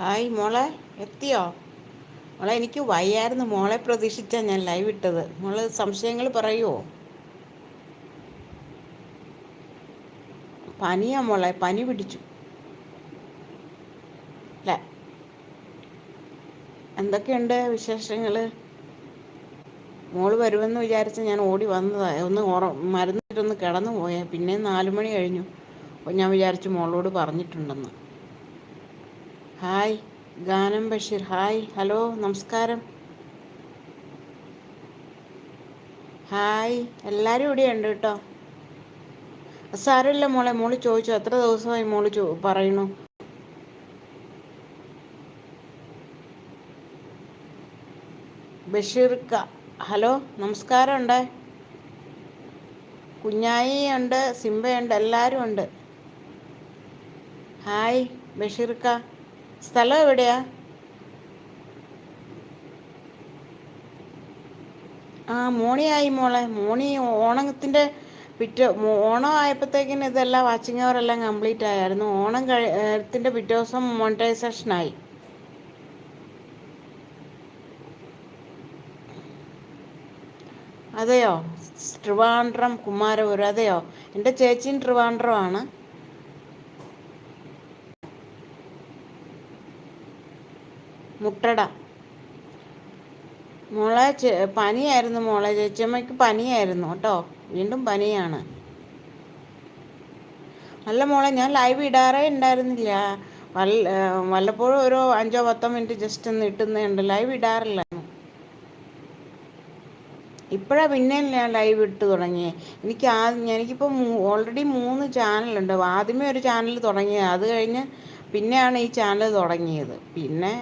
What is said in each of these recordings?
Hi മോളെ എത്തിയോ? മോളെ എനിക്ക് വയ്യായിരുന്നു. മോളെ പ്രതീക്ഷിച്ചാണ് ഞാൻ ലൈവ് ഇട്ടത്. മോൾ സംശയങ്ങൾ പറയുമോ പനിയാ മോളെ പനി പിടിച്ചു. അല്ല. എന്തൊക്കെയുണ്ട് വിശേഷങ്ങൾ മോൾ വരുമെന്ന് വിചാരിച്ച് ഞാൻ ഓടി വന്നതാണ് ഒന്ന് ഉറ മരുന്നിട്ടൊന്ന് കിടന്നു പോയാൽ പിന്നെ നാലു മണി കഴിഞ്ഞു. അപ്പോൾ ഞാൻ വിചാരിച്ചു മോളോട് പറഞ്ഞിട്ടുണ്ടെന്ന്. ഹായ് ഗാനം ബഷീർ. ഹായ് ഹലോ നമസ്കാരം. ഹായ് എല്ലാവരും ഇവിടെ ഉണ്ട് കേട്ടോ. സാരമില്ല മോളെ മോൾ ചോദിച്ചു. എത്ര ദിവസമായി മോൾ ചോ പറയണു ബഷീർക്ക ഹലോ നമസ്കാരം ഉണ്ട്. കുഞ്ഞായി ഉണ്ട് സിംബയുണ്ട് എല്ലാവരും ഉണ്ട്. ഹായ് ബഷീർക്ക സ്ഥലം എവിടെയാ? ആ മോണിയായി മോളെ. മോണി ഓണത്തിന്റെ പിറ്റേ ഓണം ആയപ്പോഴത്തേക്കിന് ഇതെല്ലാം വാച്ചിങ് അവർ എല്ലാം കംപ്ലീറ്റ് ആയായിരുന്നു. ഓണം കഴി പിറ്റേ ദിവസം മോണിറ്റൈസേഷനായി അതെയോ? ട്രിവാൻഡ്രം കുമാരപുരം. അതെയോ? എന്റെ ചേച്ചിയും ട്രിവാൻഡ്രമാണ് മുട്ടട. മോളെ പനിയായിരുന്നു മോളെ ചേച്ചിയമ്മയ്ക്ക് പനിയായിരുന്നു കേട്ടോ. വീണ്ടും പനിയാണ്. അല്ല മോളെ ഞാൻ ലൈവ് ഇടാറേ ഉണ്ടായിരുന്നില്ല വല്ല വല്ലപ്പോഴും ഒരു അഞ്ചോ പത്തോ മിനിറ്റ് ജസ്റ്റ് ഒന്ന് ഇട്ടുന്നുണ്ട് ലൈവ് ഇടാറില്ല. ഇപ്പോഴാ പിന്നെ ഞാൻ ലൈവ് ഇട്ട് തുടങ്ങിയേ. എനിക്ക് ആദ്യം എനിക്കിപ്പോൾ ഓൾറെഡി മൂന്ന് ചാനലുണ്ട് ആദ്യമേ ഒരു ചാനൽ തുടങ്ങിയത്. അത് കഴിഞ്ഞ് പിന്നെയാണ് ഈ ചാനൽ തുടങ്ങിയത്. പിന്നെ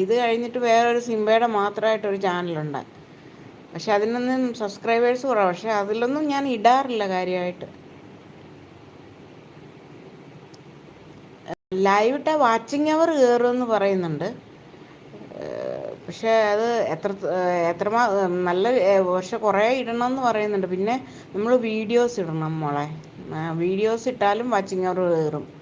ഇത് കഴിഞ്ഞിട്ട് വേറൊരു സിംബയുടെ മാത്രമായിട്ടൊരു ചാനലുണ്ട്. പക്ഷെ അതിനൊന്നും സബ്സ്ക്രൈബേഴ്സ് കുറവാണ് പക്ഷെ അതിലൊന്നും ഞാൻ ഇടാറില്ല കാര്യമായിട്ട്. ലൈവ് വാച്ചിങ് അവർ കയറുമെന്ന് പറയുന്നുണ്ട്. പക്ഷേ അത് എത്ര എത്രമാ നല്ല പക്ഷെ കുറേ ഇടണമെന്ന് പറയുന്നുണ്ട്. പിന്നെ നമ്മൾ വീഡിയോസ് ഇടണം മോളെ. വീഡിയോസ് ഇട്ടാലും വാച്ചിങ് അവർ കയറും.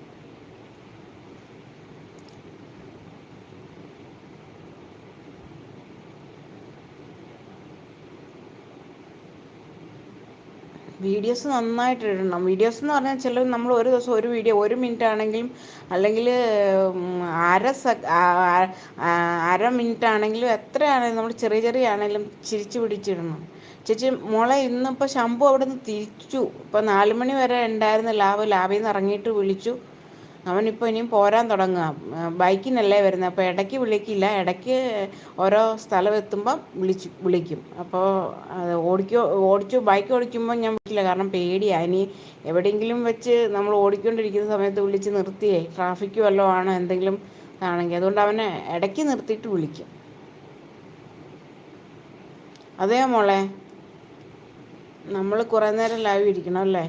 വീഡിയോസ് നന്നായിട്ട് ഇടണം. വീഡിയോസ് എന്ന് പറഞ്ഞാൽ ചില നമ്മൾ ഒരു ദിവസം ഒരു വീഡിയോ ഒരു മിനിറ്റ് ആണെങ്കിലും അല്ലെങ്കിൽ അര സെ അര മിനിറ്റ് ആണെങ്കിലും എത്രയാണെങ്കിലും നമ്മൾ ചെറിയ ചെറിയ ആണെങ്കിലും ചിരിച്ചു പിടിച്ചിടണം. ചേച്ചി മോളെ ഇന്നിപ്പോൾ ശംഭു അവിടെ നിന്ന് തിരിച്ചു. ഇപ്പോൾ നാല് മണി വരെ ഉണ്ടായിരുന്ന ലാബ് ലാബിൽ നിന്ന് ഇറങ്ങിയിട്ട് വിളിച്ചു. അവനിപ്പോൾ ഇനിയും പോരാൻ തുടങ്ങുക. ബൈക്കിനല്ലേ വരുന്നത്. അപ്പോൾ ഇടയ്ക്ക് വിളിക്കില്ല. ഇടയ്ക്ക് ഓരോ സ്ഥലം എത്തുമ്പം വിളിച്ച് വിളിക്കും. അപ്പോൾ ഓടിക്കോ ഓടിച്ചു ബൈക്ക് ഓടിക്കുമ്പോൾ ഞാൻ വിളിക്കില്ല. കാരണം പേടിയാണ് ഇനി എവിടെയെങ്കിലും വെച്ച് നമ്മൾ ഓടിക്കൊണ്ടിരിക്കുന്ന സമയത്ത് വിളിച്ച് നിർത്തിയേ. ട്രാഫിക്ക് വല്ലതും ആണോ എന്തെങ്കിലും ആണെങ്കിൽ. അതുകൊണ്ട് അവനെ ഇടയ്ക്ക് നിർത്തിയിട്ട് വിളിക്കും. അതെയോ മോളെ? നമ്മൾ കുറേ നേരം ലൈവ് ഇരിക്കണം അല്ലേ?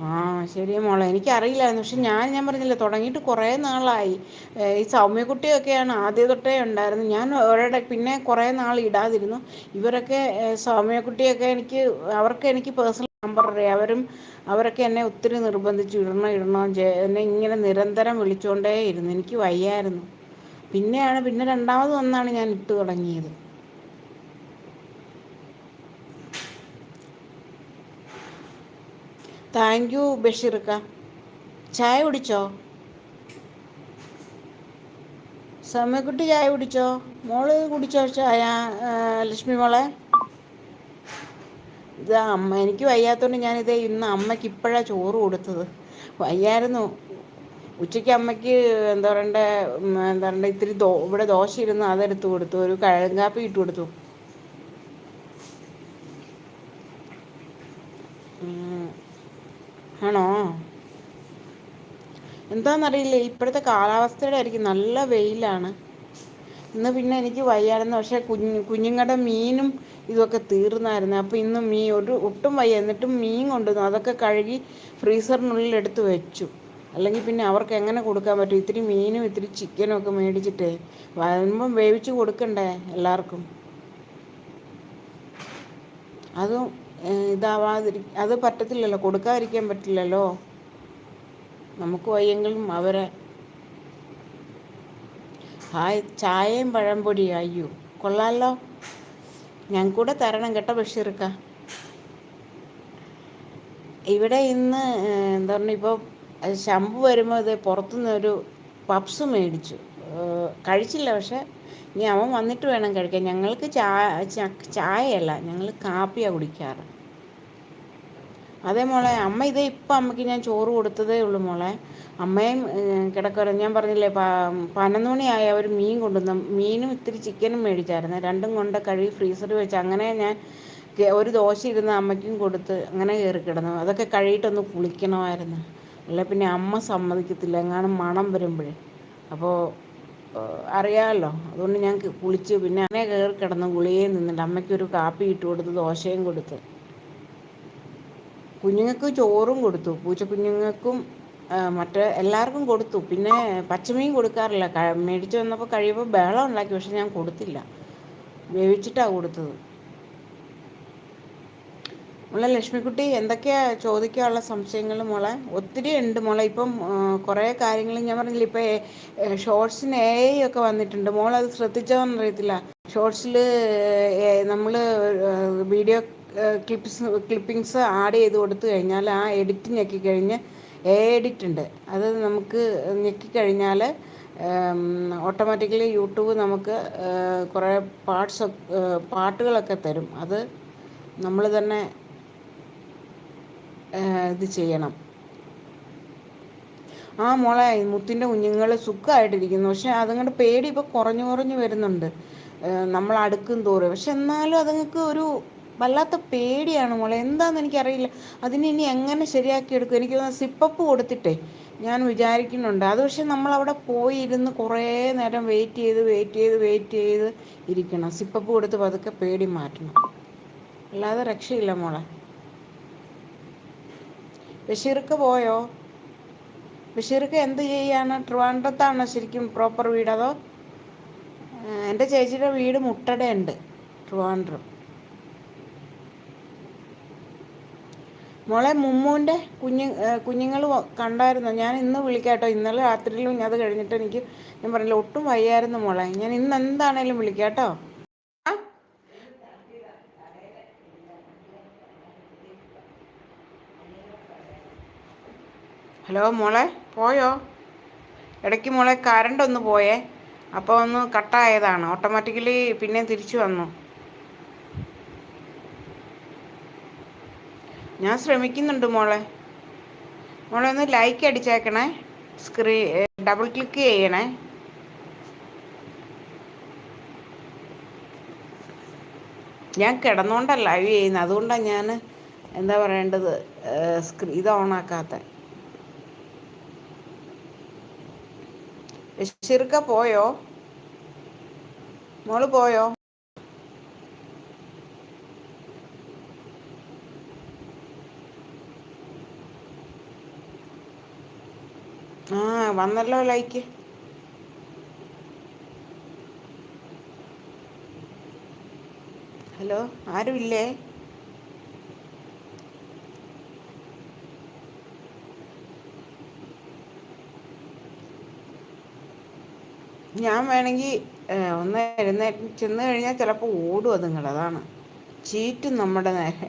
ആ ശരി മോളെ. എനിക്കറിയില്ലായിരുന്നു. പക്ഷെ ഞാൻ ഞാൻ പറഞ്ഞില്ല തുടങ്ങിയിട്ട് കുറേ നാളായി. ഈ സൗമ്യക്കുട്ടിയൊക്കെയാണ് ആദ്യ തൊട്ടേ ഉണ്ടായിരുന്നു ഞാൻ ഒരിടെ പിന്നെ കുറേ നാൾ ഇടാതിരുന്നു. ഇവരൊക്കെ സൗമ്യക്കുട്ടിയൊക്കെ എനിക്ക് അവർക്ക് എനിക്ക് പേഴ്സണൽ നമ്പർ അറിയാം. അവരും അവരൊക്കെ എന്നെ ഒത്തിരി നിർബന്ധിച്ചു. ഇടണം ഇടണം എന്നെ ഇങ്ങനെ നിരന്തരം വിളിച്ചുകൊണ്ടേയിരുന്നു എനിക്ക് വയ്യായിരുന്നു. പിന്നെയാണ് പിന്നെ രണ്ടാമത് ഒന്നാണ് ഞാൻ ഇട്ട് തുടങ്ങിയത്. താങ്ക് യു ബഷീർക്ക. ചായ കുടിച്ചോ? സമയക്കുട്ടി ചായ കുടിച്ചോ? മോൾ കുടിച്ചോ ചായ ലക്ഷ്മി മോളെ? ഇത് അമ്മ എനിക്ക് വയ്യാത്തതുകൊണ്ട് ഞാനിത് ഇന്ന് അമ്മയ്ക്ക് ഇപ്പോഴാണ് ചോറ് കൊടുത്തത്. വയ്യായിരുന്നു. ഉച്ചയ്ക്ക് അമ്മയ്ക്ക് എന്താ പറയണ്ടേ എന്താ പറയണ്ടേ ഇത്തിരി ദോ ഇവിടെ ദോശ ഇരുന്ന് അതെടുത്ത് കൊടുത്തു ഒരു കഴങ്കാപ്പി ഇട്ട് കൊടുത്തു. ആണോ? എന്താണെന്നറിയില്ലേ ഇപ്പോഴത്തെ കാലാവസ്ഥയുടെ ആയിരിക്കും നല്ല വെയിലാണ്. ഇന്ന് പിന്നെ എനിക്ക് വയ്യായിരുന്നു. പക്ഷെ കുഞ്ഞ് കുഞ്ഞുങ്ങളുടെ മീനും ഇതൊക്കെ തീർന്നായിരുന്നു. അപ്പോൾ ഇന്ന് മീൻ ഒരു ഒട്ടും വയ്യ. എന്നിട്ടും മീൻ കൊണ്ടുവന്നു. അതൊക്കെ കഴുകി ഫ്രീസറിനുള്ളിൽ എടുത്ത് വെച്ചു. അല്ലെങ്കിൽ പിന്നെ അവർക്ക് എങ്ങനെ കൊടുക്കാൻ പറ്റും? ഇത്തിരി മീനും ഇത്തിരി ചിക്കനും ഒക്കെ മേടിച്ചിട്ടേ വരുമ്പം വേവിച്ച് കൊടുക്കണ്ടേ എല്ലാവർക്കും? അതും ഇതാവാതിരി അത് പറ്റത്തില്ലല്ലോ കൊടുക്കാതിരിക്കാൻ പറ്റില്ലല്ലോ. നമുക്ക് വയ്യെങ്കിലും അവരെ ഹായ് ചായയും പഴംപൊടി അയ്യോ കൊള്ളാമല്ലോ കൊള്ളാലോ കൂടെ തരണം കേട്ടോ ബഷീർക്ക. ഇവിടെ ഇന്ന് എന്താ പറഞ്ഞ ഇപ്പോൾ ശമ്പു വരുമ്പോൾ അത് പുറത്തുനിന്നൊരു പപ്സ് മേടിച്ചു. കഴിച്ചില്ല പക്ഷെ ഇനി അവൻ വന്നിട്ട് വേണം കഴിക്കാൻ. ഞങ്ങൾക്ക് ചായ ചായയല്ല ഞങ്ങൾ കാപ്പിയാണ് കുടിക്കാറ്. അതേ മോളെ അമ്മ ഇതേ ഇപ്പം അമ്മയ്ക്ക് ഞാൻ ചോറ് കൊടുത്തതേ ഉള്ളൂ മോളെ. അമ്മയും കിടക്കുവാ ഞാൻ പറഞ്ഞില്ലേ മണിയായി അവർ മീൻ കൊണ്ടുവന്ന മീനും ഇത്തിരി ചിക്കനും മേടിച്ചായിരുന്നു. രണ്ടും കൊണ്ട് കഴുകി ഫ്രീസറിൽ വെച്ച് അങ്ങനെ ഞാൻ ഒരു ദോശ ഇരുന്ന് അമ്മയ്ക്കും കൊടുത്ത് അങ്ങനെ കയറി കിടന്നു. അതൊക്കെ കഴുകിയിട്ടൊന്ന് കുളിക്കണമായിരുന്നു. അല്ലെ പിന്നെ അമ്മ സമ്മതിക്കത്തില്ല. എങ്ങാനും മണം വരുമ്പോഴേ. അപ്പോൾ അറിയാമല്ലോ അതുകൊണ്ട് ഞാൻ കുളിച്ച് പിന്നെ അങ്ങനെ കയറി കിടന്ന് ഗുളികയിൽ നിന്നിട്ട് അമ്മയ്ക്കൊരു കാപ്പി ഇട്ട് കൊടുത്ത് ദോശയും കൊടുത്ത്. കുഞ്ഞുങ്ങൾക്ക് ചോറും കൊടുത്തു. പൂച്ച കുഞ്ഞുങ്ങൾക്കും മറ്റേ എല്ലാവർക്കും കൊടുത്തു. പിന്നെ പച്ചമീൻ കൊടുക്കാറില്ല. മേടിച്ച് വന്നപ്പോൾ കഴിയുമ്പോൾ ബഹളം ഉണ്ടാക്കി പക്ഷെ ഞാൻ കൊടുത്തില്ല. വേവിച്ചിട്ടാണ് കൊടുത്തത്. മോളെ ലക്ഷ്മിക്കുട്ടി എന്തൊക്കെയാ ചോദിക്കാനുള്ള സംശയങ്ങൾ മോളെ? ഒത്തിരി ഉണ്ട് മോളെ. ഇപ്പം കുറേ കാര്യങ്ങൾ ഞാൻ പറഞ്ഞില്ല ഇപ്പം ഷോർട്സിന് എ ഐ ഒക്കെ വന്നിട്ടുണ്ട്. മോൾ അത് ശ്രദ്ധിച്ചോന്ന് അറിയത്തില്ല. ഷോർട്സിൽ നമ്മൾ വീഡിയോ ക്ലിപ്സ് ക്ലിപ്പിങ്സ് ആഡ് ചെയ്ത് കൊടുത്തു കഴിഞ്ഞാൽ ആ എഡിറ്റ് ഞെക്കി കഴിഞ്ഞ് എ എഡിറ്റ് ഉണ്ട്. അത് നമുക്ക് ഞെക്കിക്കഴിഞ്ഞാൽ ഓട്ടോമാറ്റിക്കലി യൂട്യൂബ് നമുക്ക് കുറേ പാർട്സ് പാട്ടുകളൊക്കെ തരും. അത് നമ്മൾ തന്നെ ഇത് ചെയ്യണം. ആ മോളെ മുത്തിന്റെ കുഞ്ഞുങ്ങൾ സുഖമായിട്ടിരിക്കുന്നു പക്ഷെ അതുങ്ങളുടെ പേടി ഇപ്പോൾ കുറഞ്ഞു കുറഞ്ഞു വരുന്നുണ്ട്. നമ്മൾ അടുക്കും തോറും. പക്ഷെ എന്നാലും അതുങ്ങൾക്ക് ഒരു വല്ലാത്ത പേടിയാണ് മോളെ. എന്താണെന്ന് എനിക്കറിയില്ല. അതിനെ ഇനി എങ്ങനെ ശരിയാക്കി എടുക്കും? എനിക്ക് സിപ്പപ്പ് കൊടുത്തിട്ടേ ഞാൻ വിചാരിക്കുന്നുണ്ട്. അത് പക്ഷെ നമ്മളവിടെ പോയി ഇരുന്ന് കുറേ നേരം വെയിറ്റ് ചെയ്ത് വെയിറ്റ് ചെയ്ത് വെയിറ്റ് ചെയ്ത് ഇരിക്കണം. സിപ്പപ്പ് കൊടുത്ത് പതുക്കെ പേടി മാറ്റണം. അല്ലാതെ രക്ഷയില്ല മോളെ. ബഷീർക്ക് പോയോ? ബഷീർക്ക് എന്ത് ചെയ്യാണ് ട്രിവാൻഡ്രത്താണോ ശരിക്കും പ്രോപ്പർ വീട് അതോ? എന്റെ ചേച്ചിയുടെ വീട് മുട്ടടയുണ്ട് ട്രിവാൻഡ്രം. മോളെ മുമ്മൂന്റെ കുഞ്ഞു കുഞ്ഞുങ്ങൾ കണ്ടായിരുന്നു? ഞാൻ ഇന്ന് വിളിക്കാട്ടോ. ഇന്നലെ രാത്രിയിലും അത് കഴിഞ്ഞിട്ട് എനിക്ക് ഞാൻ പറഞ്ഞില്ല ഒട്ടും വയ്യായിരുന്നു മോളെ. ഞാൻ ഇന്ന് എന്താണേലും വിളിക്കാം ഹലോ മോളെ പോയോ? ഇടയ്ക്ക് മോളെ കറണ്ട് ഒന്ന് പോയേ. അപ്പോൾ ഒന്ന് കട്ടായതാണ്. ഓട്ടോമാറ്റിക്കലി പിന്നെ തിരിച്ചു വന്നു. ഞാൻ ശ്രമിക്കുന്നുണ്ട് മോളെ. മോളെ ഒന്ന് ലൈക്ക് അടിച്ചേക്കണേ. സ്ക്രീ ഡബിൾ ക്ലിക്ക് ചെയ്യണേ. ഞാൻ കിടന്നുകൊണ്ടല്ല ലൈവ് ചെയ്യുന്നത് അതുകൊണ്ടാണ് ഞാൻ എന്താ പറയേണ്ടത്? സ്ക്രീ ഇത് ഓണാക്കാത്തത് ബഷീർക്ക പോയോ? മോൾ പോയോ? ആ വന്നല്ലോ ലൈക്ക്. ഹലോ ആരുമില്ലേ? ഞാൻ വേണമെങ്കിൽ ഒന്ന് എഴുന്നേറ്റ് ചെന്ന് കഴിഞ്ഞാൽ ചിലപ്പോൾ ഓടും അതുങ്ങൾ അതാണ്. ചീറ്റും നമ്മുടെ നേരെ.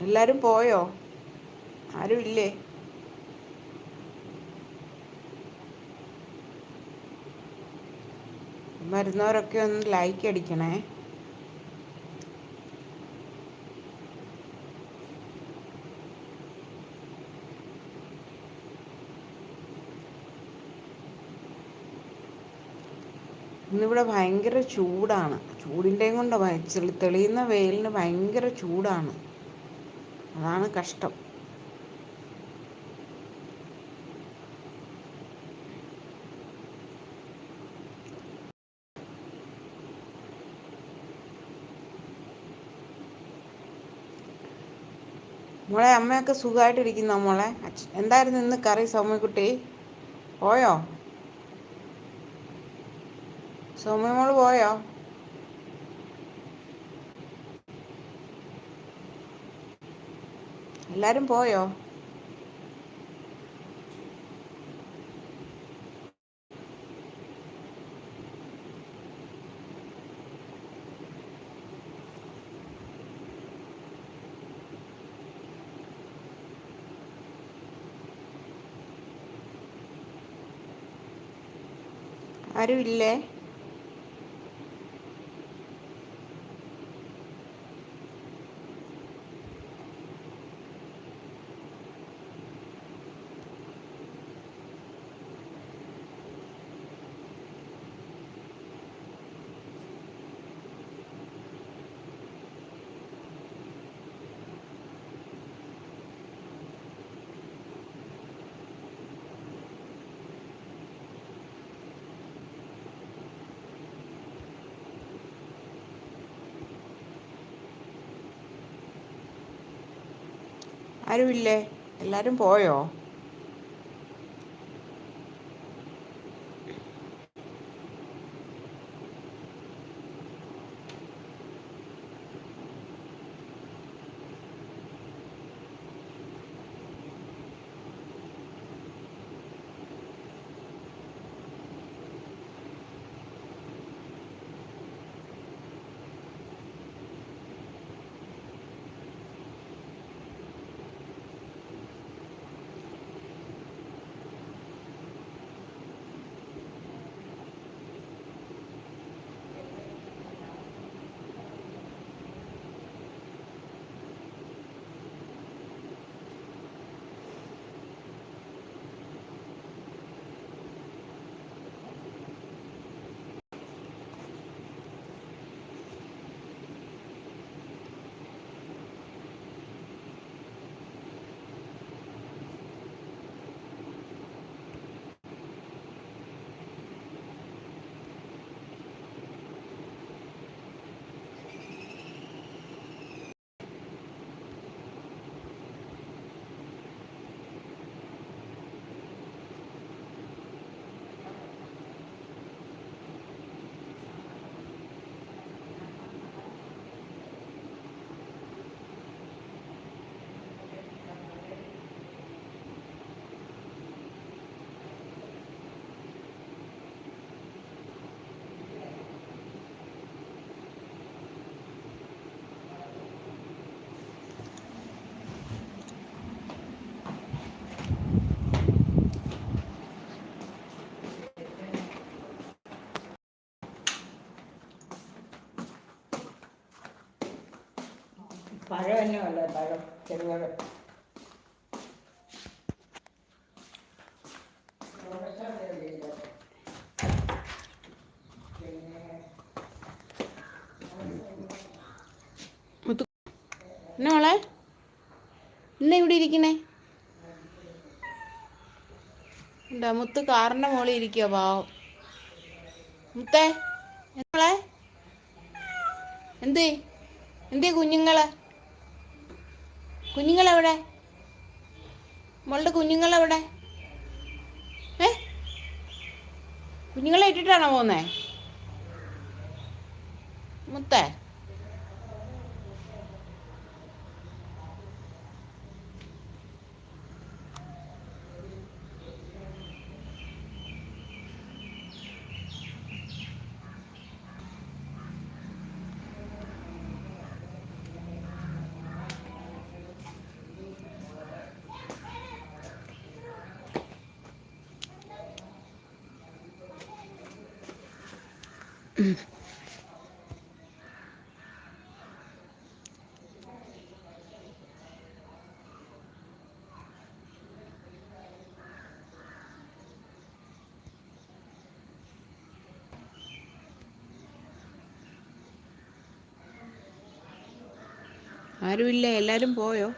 എല്ലാവരും പോയോ? ആരും ഇല്ലേ? വരുന്നവരൊക്കെ ഒന്ന് ലൈക്ക് അടിക്കണേ. ഇന്നിവിടെ ഭയങ്കര ചൂടാണ്. ചൂടിന്റെയും കൊണ്ട് തെളിയുന്ന വെയിലിന് ഭയങ്കര ചൂടാണ്. അതാണ് കഷ്ടം. മോളെ അമ്മയൊക്കെ സുഖമായിട്ടിരിക്കുന്നോ മോളെ? എന്തായിരുന്നു ഇന്ന് കറി സൗമ്യക്കുട്ടി? പോയോ? സൗമ്യ മോൾ പോയോ? എല്ലാരും പോയോ? ആരുമില്ലേ? ആരുമില്ലേ? എല്ലാവരും പോയോ? പഴം തന്നെയല്ലേ പഴം ചെറുപഴം. എന്നാ മോളെ ഇന്ന ഇവിടെ ഇരിക്കണേ? എന്താ മുത്ത് കാറിന്റെ മോളിൽ ഇരിക്കുക പാവം. മുത്തേ മോളെ? എന്തേ എന്തേ കുഞ്ഞുങ്ങൾ? കുഞ്ഞുങ്ങളെവിടെ? മോളുടെ കുഞ്ഞുങ്ങളെവിടെ? ഏ? കുഞ്ഞുങ്ങളെ ഇട്ടിട്ടാണോ പോകുന്നത് മുത്തേ. ആരുമില്ല എല്ലാവരും പോയോ?